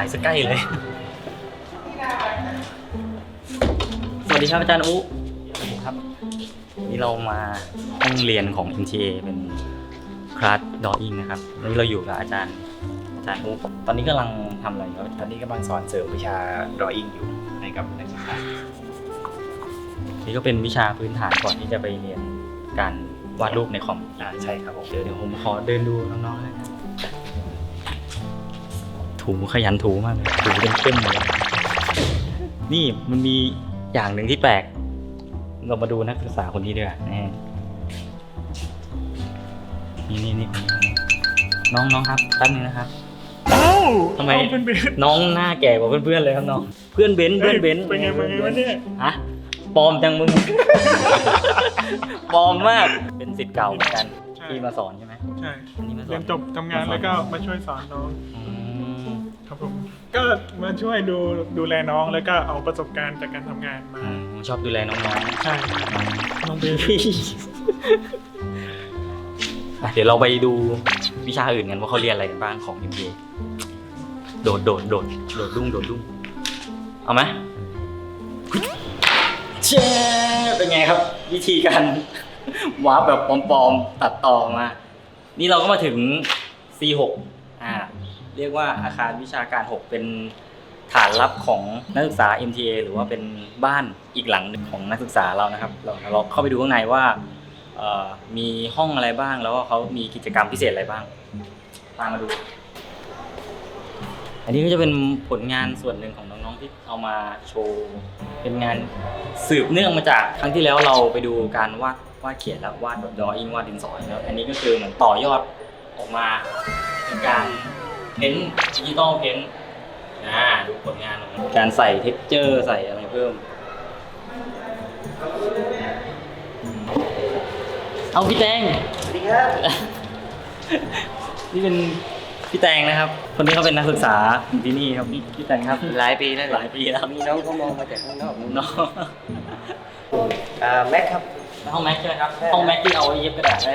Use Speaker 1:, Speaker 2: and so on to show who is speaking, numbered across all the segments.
Speaker 1: ถ่ายสักใกล้เลย สวัสดีครับอาจารย์อุสวัสดีครับ นี่เรามาห้องเรียนของ MTA เป็นคลาสดออิงนะครับวันนี้เราอยู่กับอาจารย์อาจารย์อุตอนนี้กำลังทำอะไรครับ
Speaker 2: ตอนนี้กำลังสอนเสริมวิชา drawing อยู่ให้กับนักศึกษา
Speaker 1: นี่ก็เป็นวิชาพื้นฐานก่อนที่จะไปเรียนการวาดรูปในคอม
Speaker 2: อ่าใช่ครับผม
Speaker 1: เดี๋ยวเดี๋ยวผมขอเดินดูน้องๆแล้วกัน ถูขยันถูมากเลยถูเป็นเข้มเลยนี่มันมีอย่างหนึ่งที่แปลก เรามาดูนักศึกษาคนนี้ด้วยนี่นี่นี่นี่น้องน้องครับแป๊บนึงนะครับ
Speaker 3: อ้าว
Speaker 1: ทำไม
Speaker 3: เอาเป็นเป็น
Speaker 1: น้องหน้าแก่กว่าเพื่อนๆเลยครับน้อง เพื่อนเบนซ์เพื่อนเบนซ์
Speaker 3: เป็นไงมาไงวะเนี่ย
Speaker 1: ฮะปลอมจังมึงปลอมมากเป็นสิทธิ์เก่าเหมือนกัน
Speaker 3: ใช่
Speaker 1: ที่มาสอนใช่ไหม
Speaker 3: ใช่
Speaker 1: อันนี้มาสอน
Speaker 3: เรียนจบทำงานแล้วก็มาช่วยสอนน้อง
Speaker 1: อืม
Speaker 3: ครับผมก็มาช่วยดูดูแลน้องแล้วก็เอาประสบการณ์จากการทำงานมา
Speaker 1: อืมชอบดูแลน้อง
Speaker 3: ใช่น้องเบ
Speaker 1: ๆ
Speaker 3: ส
Speaker 1: อะเดี๋ยวเราไปดูวิชาอื่นกันว่าเขาเรียนอะไรกันบ้างของ MBA โดดโดดโดดโดดดุ้งโดดดุ้งเอาไหมเช่เป็นไงครับ วิธีการ วาร์ปแบบปลอมๆตัดต่อมา นี่เราก็มาถึง C6 อ่า เรียกว่าอาคารวิชาการ 6 เป็นฐานลับของนักศึกษา MTA หรือว่าเป็นบ้านอีกหลังหนึ่งของนักศึกษาเรานะครับ เราเราเข้าไปดูข้างในว่ามีห้องอะไรบ้างแล้วก็เขามีกิจกรรมพิเศษอะไรบ้างตามมาดู อันนี้ก็จะเป็นผลงานส่วนหนึ่งของน้องๆที่เอามาโชว์เป็นงานสืบเนื่องมาจากครั้งที่แล้วเราไปดูการวาดวาดเขียนแล้ววาดแบบดออิงวาดดินสอแล้วอันนี้ก็คือเหมือนต่อยอดออกมาเป็นการ เพ้นดิจิตอลเพ้นอ่าดูผลงานของมันการใส่เท็กเจอร์ใส่อะไรเพิ่มอืมเอาพี่แตง
Speaker 4: สวัสดีครับ
Speaker 1: นี่เป็นพี่แตงนะครับ คนนี้เขาเป็นนักศึกษาที่นี่ครับพี่พี่แตงครับ
Speaker 4: หลายปีแล้ว
Speaker 1: หลายปีแล้ว
Speaker 4: มีน้องเขามองมาจากข้างนอก
Speaker 1: น้อง
Speaker 4: อ่าแม็กครับ
Speaker 1: ห้องแม็กใช่ไหมครับห้องแม็กที่เอาไว้เย็บกระดาษได้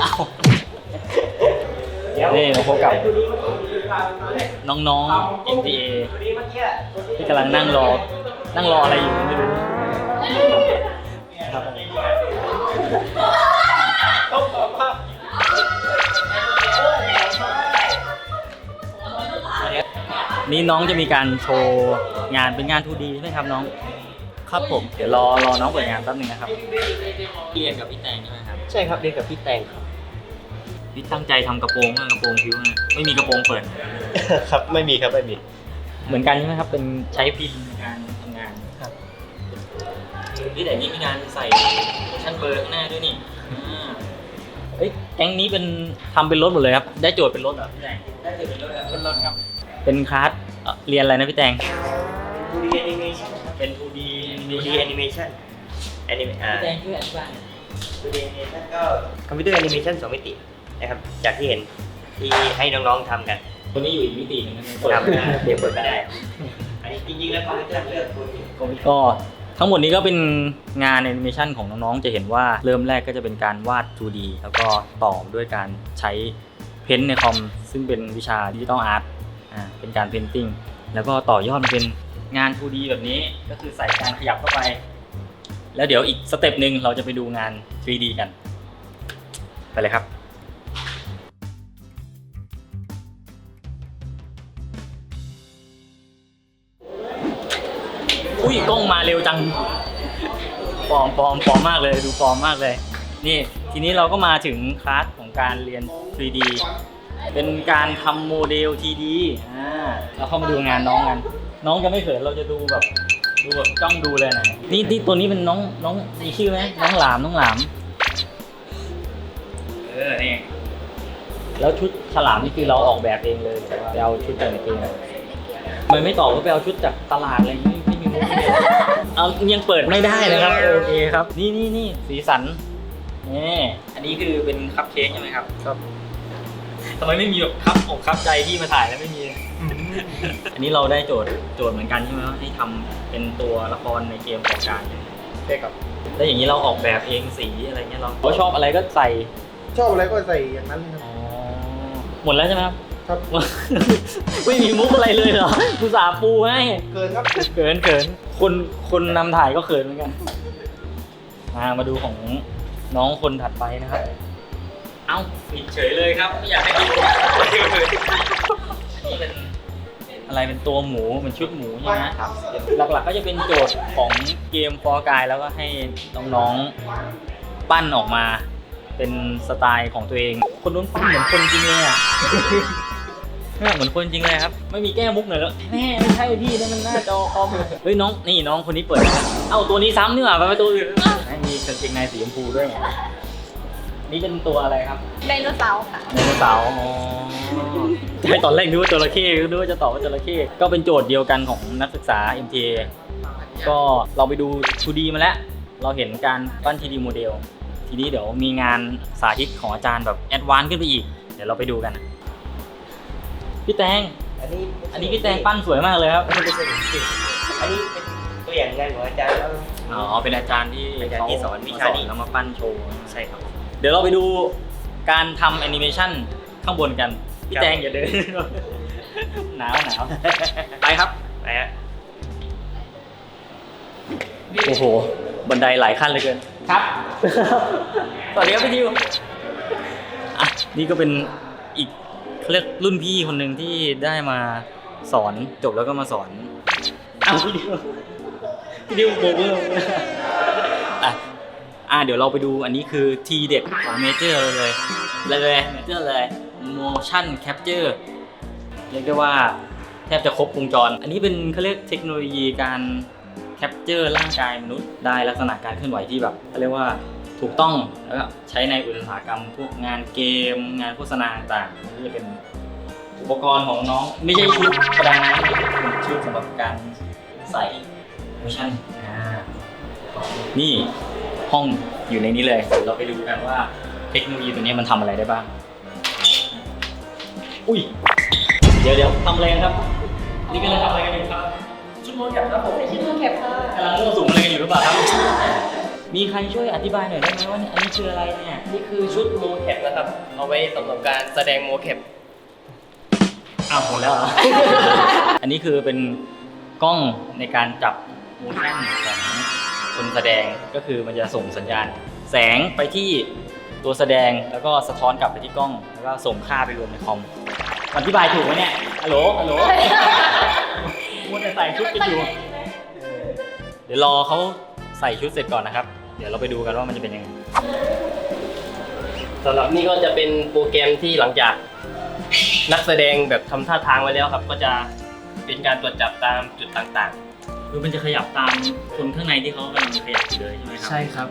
Speaker 1: เอา นี่เราพบกับน้องๆ MTA ที่กำลังนั่งรอ นั่งรออะไรอยู่ไม่รู้ครับนี่น้องจะมีการโชว์งานเป็นงาน 2D ใช่ไหมครับน้อง ครับผม เดี๋ยวรอรอน้องเปิดงานแป๊บนึงนะครับ เรียนกับพี่แตงใช่ไหมครับ
Speaker 4: ใช่ครับเรียนกับพี่แตงครับ
Speaker 1: พี่ตั้งใจทำกระโปรงเพื่อกระโปรงผิวนะไม่มีกระโปรงเปิด
Speaker 4: ครับไม่มีครับไม่มี
Speaker 1: เหมือนกันใช่ไหมครับ เป็นใช้พิมพ์ในการทำงาน
Speaker 4: ครับ
Speaker 1: นี่แต่นี่มีการใส่โมชั่นเบอร์ข้างหน้าด้วยนี่อ่าเอ้ยแก๊งนี้เป็นทำเป็นรถหมดเลยครับ ได้โจทย์เป็นรถเหรอพี่แตงได้โจทย์เป็นรถครับเป็นรถครับเป็นคลาสเอ่อเรียนอะไรนะพี่แตง
Speaker 4: 2D animation
Speaker 1: เป็น 2D
Speaker 4: 2D animation Anim อ่า
Speaker 1: พี่แตงช่วยอธิบายหน่อย
Speaker 4: 2D animation ก็คอมพิวเตอร์แอนิเมชันสองมิติ นะครับ จากที่เห็นที่ให้น้องๆทำกัน
Speaker 1: คนนี้อยู่อีกมิติหนึงนะเปิด
Speaker 4: ครับ
Speaker 1: ไม่ได้
Speaker 4: เดี๋ยวเปิดไม่ได้อันนี้จริงๆแล้วคอมพิวเตอร์เลือกคนอยู่
Speaker 1: ก็ทั้งหมดนี้ก็เป็นงานแอนิเมชันของน้องๆ จะเห็นว่าเริ่มแรกก็จะเป็นการวาด 2D แล้วก็ต่อด้วยการใช้เพ้นท์ในคอม ซึ่งเป็นวิชาดิจิตอลอาร์ตอ่าเป็นการเพนติ้งแล้วก็ต่อยอดมาเป็นงาน 2D แบบนี้ก็คือใส่การขยับเข้าไป แล้วเดี๋ยวอีกสเต็ปหนึ่งเราจะไปดูงาน 3D กัน ไปเลยครับ อุ้ยกล้องมาเร็วจังปลอมปลอมปลอมมากเลยดูปลอมมากเลย นี่ทีนี้เราก็มาถึงคลาสของการเรียน 3D เป็นการทำโมเดล 3D อ่าเราเข้ามาดูงานน้องกัน น้องจะไม่เขินเราจะดูแบบดูแบบจ้องดูเลยนะนี่นี่ตัวนี้เป็นน้องน้องมีชื่อไหมน้องหลามน้องหลามเออนี่แล้วชุดฉลามนี่คือเราออกแบบเองเลยหรือว่าไปเอาชุดจากไหนเองอะทำไม่ตอบว่าไปเอาชุดจากตลาดอะไรอย่างงี้ไม่ เอายังเปิดไม่ได้นะครับ โอเคครับ นี่นี่นี่สีสันนี่อันนี้คือเป็นคัพเค้กใช่ไหมครับ ครับทำไมไม่มีแบบคับอกคับใจที่มาถ่ายแล้วไม่มี
Speaker 3: อืม
Speaker 1: อันนี้เราได้โจทย์โจทย์เหมือนกันใช่ไหมว่าให้ทำเป็นตัวละครในเกมของการ
Speaker 4: ใช่ครับ
Speaker 1: แล้วอย่างนี้เราออกแบบเองสีอะไรเงี้ยเราเราชอบอะไรก็ใส่
Speaker 4: ชอบอะไรก็ใส่อย่างนั้นครับ
Speaker 1: อ๋อหมดแล้วใช่ไหมครับ
Speaker 2: ครับ
Speaker 1: ไม่มีมุกอะไรเลยเหรอกูสาห์ปูให้
Speaker 2: เกินครับ
Speaker 1: เขินเขินคนคนนำถ่ายก็เขินเหมือนกันมามาดูของน้องคนถัดไปนะครับ เอ้าปิดเฉยเลยครับไม่อยากให้ดูนี่เป็นอะไรเป็นตัวหมูเป็นชุดหมูใช่ไหมครับ หลักๆก็จะเป็นโจทย์ของเกมฟอร์กายแล้วก็ให้น้องๆปั้นออกมา เป็นสไตล์ของตัวเอง คนนู้นปั้นเหมือนคนจริงเลยอะ เนี่ยเหมือนคนจริงเลยครับ ไม่มีแก้มุกหน่อยแล้วแม่ไม่ใช่พี่นั่นมันหน้าจอคอมเฮ้ยน้องนี่น้องคนนี้เปิดนะเอ้าตัวนี้ซ้ำนี่หว่าไปตัวอื่นให้มีกางเกงในสีชมพูด้วยไงนี่เป็นตัวอะไรครับ
Speaker 5: ไดโนเสาร์ค่ะ
Speaker 1: ไดโนเสาร์อ๋อใช่ตอนแรกนึกว่าจระเข้นึกว่าจะตอบว่าจระเข้ก็เป็นโจทย์เดียวกันของนักศึกษา MTA ก็เราไปดู 2D มาแล้ว เราเห็นการปั้น 3D โมเดล ทีนี้เดี๋ยวมีงานสาธิตของอาจารย์แบบแอดวานซ์ขึ้นไปอีก เดี๋ยวเราไปดูกันนะ พี่แตง
Speaker 4: อันนี้
Speaker 1: อันนี้พี่แตงปั้นสวยมากเลยครับ
Speaker 4: อันนี้เป็นตัวอย่างงานของอาจารย์แล้ว
Speaker 1: อ๋อ เป็นอาจารย์ที่
Speaker 4: อาจารย์ที่สอนวิชานี้
Speaker 1: แล้วมาปั้นโชว์
Speaker 4: ใช่ครับ
Speaker 1: เดี๋ยวเราไปดูการทำแอนิเมชันข้างบนกัน พี่
Speaker 4: ครับ
Speaker 1: แตงอย่าเดิน หนาวหนาวไปครับ
Speaker 4: ไปฮะ
Speaker 1: โอ้โห บันไดหลายขั้นเลยเกิน ครับ สวัสดีครับพี่ทิวอะนี่ก็เป็นอีก เขาเรียกรุ่นพี่คนหนึ่งที่ได้มาสอนจบแล้วก็มาสอนอ้าวพี่ดิวพี่ดิวโบกมืออะอะเดี๋ยวเราไปดูอันนี้คือทีเด็ดของเมเจอร์เลยเลยเลยเมเจอร์เลย motion capture เรียกได้ว่าแทบจะครบวงจร อันนี้เป็นเขาเรียกเทคโนโลยีการแคปเจอร์ร่างกายมนุษย์ได้ลักษณะการเคลื่อนไหวที่แบบเขาเรียกว่า ถูกต้องแล้วก็ใช้ในอุตสาหกรรมพวกงานเกม งานโฆษณาต่างๆนี่จะเป็นอุปกรณ์ของน้องไม่ใช่ชุดประดาน้ำเป็นชุดสำหรับการใส่ motion อ่านี่ห้องอยู่ในนี้เลยเดี๋ยวเราไปดูกันว่าเทคโนโลยีตัวนี้มันทำอะไรได้บ้าง อุ้ย เดี๋ยวเดี๋ยวทำอะไรกันครับ นี่กำลังทำอะไรกันอยู่ครับ ชุดโมแคปครับผม
Speaker 5: ชื่อแคปค่ะ
Speaker 1: กำลังมั่วสุมอะไรกันอยู่หรือเปล่าครับ มีใครช่วยอธิบายหน่อยได้ไหมว่าเนี่ยอันนี้คืออะไรเนี่ย
Speaker 4: นี่คือชุดโมแคปนะครับ เอาไว้สำหรับการแสดงโมแคป
Speaker 1: อ้าวหมดแล้วเหรอ อันนี้คือเป็นกล้องในการจับมูชั่นของคนแสดงก็คือมันจะส่งสัญญาณ แสงไปที่ตัวแสดงแล้วก็สะท้อนกลับไปที่กล้อง แล้วก็ส่งค่าไปรวมในคอมอธิบายถูกไหมเนี่ยฮัลโหลฮัลโหลมัวแต่ใส่ชุดกันอยู่ เดี๋ยวรอเขาใส่ชุดเสร็จก่อนนะครับ เดี๋ยวเราไปดูกันว่ามันจะเป็นยังไง
Speaker 4: สำหรับนี่ก็จะเป็นโปรแกรมที่หลังจากนักแสดงแบบทำท่าทางไว้แล้วครับ ก็จะเป็นการตรวจจับตามจุดต่าง
Speaker 1: คือมันจะขยับตามคนข้างในที่เขากำลังขยับอยู่เลยใช่ไหมครั
Speaker 4: ๆใช่ครับ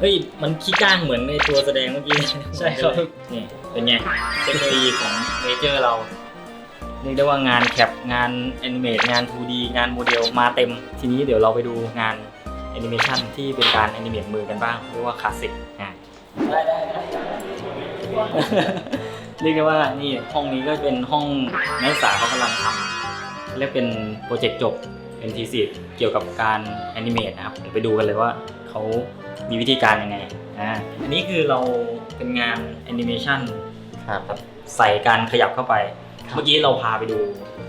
Speaker 1: เฮ้ยมันขี้ก้างเหมือนในตัวแสดงเมื่อกี้
Speaker 4: ใช่ครับ
Speaker 1: นี่เป็นไงเทคโนโลยีของเมเจอร์เราเรียกได้ว่างานแคปงานแอนิเมตงาน 2D งานโมเดลมาเต็มทีนี้เดี๋ยวเราไปดูงานแอนิเมชันที่เป็นการแอนิเมตมือกันบ้างเรียกว่าคลาสสิกอะได้ได้ได้เรียกได้ว่านี่ห้องนี้ก็เป็นห้องนักศึกษาเขากำลังทำเรียกเป็นโปรเจกต์จบเป็นทีสิเกี่ยวกับการแอนิเมตนะครับเดี๋ยวไปดูกันเลยว่าเขามีวิธีการยังไงอ่าอันนี้คือเราเป็นงานแอนิเมชัน
Speaker 2: ครับ
Speaker 1: ใส่การขยับเข้าไป เมื่อกี้เราพาไปดู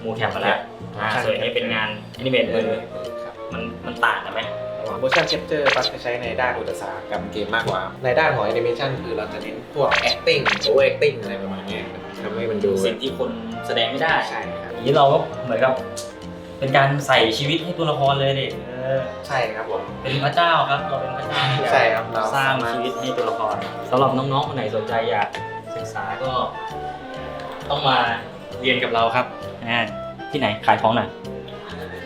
Speaker 1: โมแคปมาแล้วอ่า
Speaker 2: ใช่
Speaker 1: ส่วนอันนี้เป็นงานแอนิเมตมือ
Speaker 2: ครับ
Speaker 1: มันมันต่างกันไหม
Speaker 2: motion capture ปักจะใช้ในด้านอุตสาหกรรมเกมมากกว่า ในด้านของ animation คือเราจะเน้นพวก acting over acting อะไรประมาณเนี้ยทำให้มันดู
Speaker 1: สิ่งที่คนแสดงไม่ได้
Speaker 2: ใช่ครับ
Speaker 1: อันนี้เราก็เหมือนกับ เป็นการใส่ชีวิตให้ตัวละครเลยเด็กเออ
Speaker 2: ใช่ครับผม
Speaker 1: เป็นพระเจ้าครับเราเป็นพระเจ้าที่แบบ
Speaker 2: ใช่ครับเรา
Speaker 1: สร้าง
Speaker 2: สามารถ
Speaker 1: ชีวิตให้ตัวละครสำหรับน้องๆคนไหนสนใจอยากศึกษาก็ ต้องมาเรียนกับเราครับอ่าที่ไหนขายของหน่อย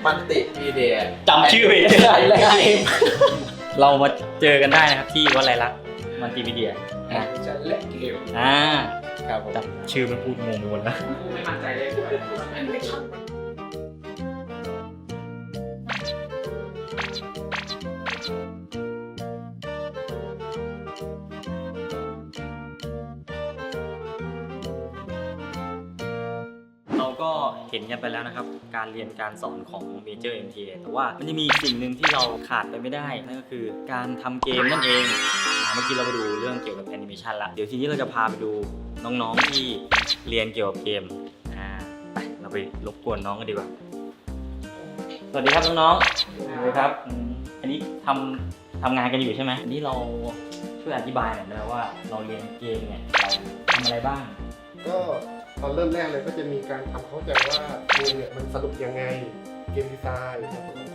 Speaker 2: มันติมีเดีย
Speaker 1: จำชื่อเพจได้ได้เรามาเจอกันได้นะครับที่วัดไรลักษณ์มันติวิเดียนะ
Speaker 2: จะเล่นเกม
Speaker 1: อ่า
Speaker 2: ครับผม
Speaker 1: จำชื่อมันพูดงงไปหมดแล้ว
Speaker 2: ไม่มั่นใจเลย
Speaker 1: เราก็เห็นกันไปแล้วนะครับ การเรียนการสอนของเมเจอร์ MTA แต่ว่ามันจะมีสิ่งหนึ่งที่เราขาดไปไม่ได้ นั่นก็คือการทำเกมนั่นเองอ่าเมื่อกี้เราไปดูเรื่องเกี่ยวกับแอนิเมชันละเดี๋ยวทีนี้เราจะพาไปดูน้องๆที่เรียนเกี่ยวกับเกมอ่าไปเราไปรบกวนน้องกันดีกว่า สวัสดีครับน้องๆสวัสดีครับอืมอันนี้ทำทำงานกันอยู่ใช่ไหมอันนี้เราช่วยอธิบายหน่อยได้ไหมว่าเราเรียนเกมเนี่ยเราทำอะไรบ้าง
Speaker 5: ก็ ตอนเริ่มแรกเลยก็จะมีการทำเข้าใจว่าเกมเนี่ยมันสรุปยังไง เกมดีไซน์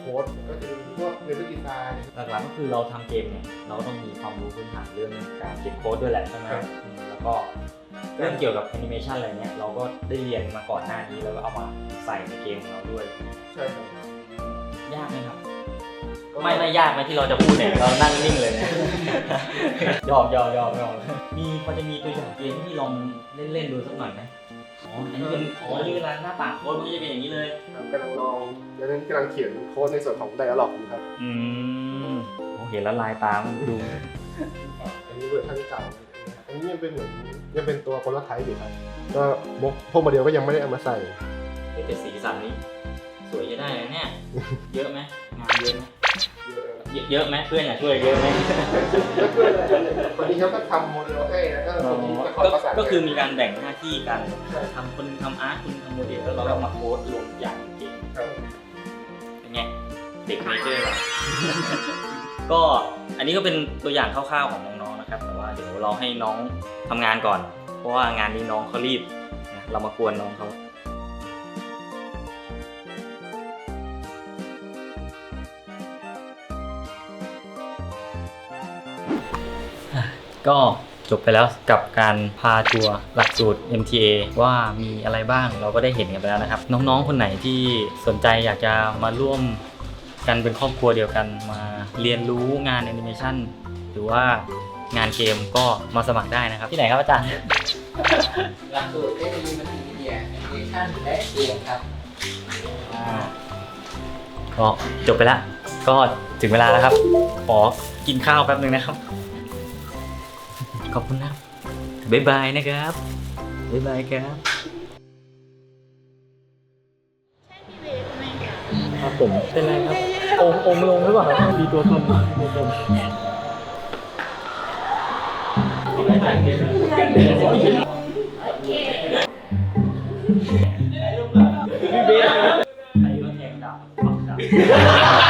Speaker 5: โค้ดก็จะมีพวกเลเวลดีไซน์
Speaker 1: หลักๆก็คือเราทำเกมเนี่ยเราก็ต้องมีความรู้พื้นฐานเรื่องการเขียนโค้ดด้วยแหละใช่ไหม
Speaker 5: ครับ
Speaker 1: อืมแล้วก็เรื่องเกี่ยวกับแอนิเมชันอะไรเงี้ยเราก็ได้เรียนมาก่อนหน้านี้แล้วก็เอามาใส่ในเกมของเราด้วย
Speaker 5: ใช่ครับ
Speaker 1: ยากไหมครับไม่ไม่ยากไหมที่เราจะพูดเนี่ยเรานั่งนิ่งเลยเนี่ย ยอมยอมยอมยอมมีพอจะมีตัวอย่างเกมที่ลองเล่นเล่นๆดูสักหน่อยไหม อ๋ออันนี้เป็นอ๋อนี่เวลาหน้าต่างโค้ดมันก็จะเป็นอย่างนี้เลย
Speaker 5: กำลังลองเดี๋ยวนี้กำลังเขียนโค้ดในส่วนของ Dialog อยู่ครับ
Speaker 1: อืมโอเคแล้วลายตามนดู
Speaker 5: อันนี้เวอร์ชันเก่าอันนี้ยังเป็นเหมือนยังเป็นตัวโปรโตไทป์อยู่ครับก็พวกโมเดลก็ยังไม่ได้เอามาใส่
Speaker 1: แต่สีสันนี้ สวยจะได้นะเนี่ย เยอะไหมงานเยอะไหม
Speaker 5: เยอะ
Speaker 1: เยอะเยอะไหมเพื่อนอยากช่วยเยอะไหม
Speaker 5: แล้วก็วันนี้เขาก็ทำโมเดลให้แล้วก็คนนี้ก็ขอ
Speaker 1: ก็
Speaker 5: ประสาน
Speaker 1: ก็คือมีการแบ่งหน้าที่กัน
Speaker 5: ใช่
Speaker 1: ทำคนทำอาร์ตคุณทำโมเดลแล้วเราก็มาโค้ดรวมทุกอย่างจริง
Speaker 5: ครับ
Speaker 1: เป็นไงเด็กเมเจอร์เราก็อันนี้ก็เป็นตัวอย่างคร่าวๆของน้องๆนะครับแต่ว่าเดี๋ยวเราให้น้องทำงานก่อน เพราะว่างานนี้น้องเขารีบนะเรามากวนน้องเขา ก็จบไปแล้วกับการพาทัวร์หลักสูตร MTA ว่ามีอะไรบ้างเราก็ได้เห็นกันไปแล้วนะครับ น้องๆ คนไหนที่สนใจอยากจะมาร่วมกันเป็นครอบครัวเดียวกันมาเรียนรู้งานแอนิเมชันหรือว่างานเกมก็มาสมัครได้นะครับ ที่ไหนครับอาจารย์
Speaker 6: หลักสูตรเทคโนโลยีมัลติมีเดียแอนิเมชันและเกมครับ
Speaker 1: อ่าก็จบไปแล้วก็ถึงเวลาแล้วครับ ขอกินข้าวแป๊บนึงนะครับ ขอบคุณนะครับบ๊ายบายนะครับบ๊ายบายครับครับผมเป็นไรครับอมโอมลงหรือเปล่ามีตัวตนมีตัวตนพี่เบส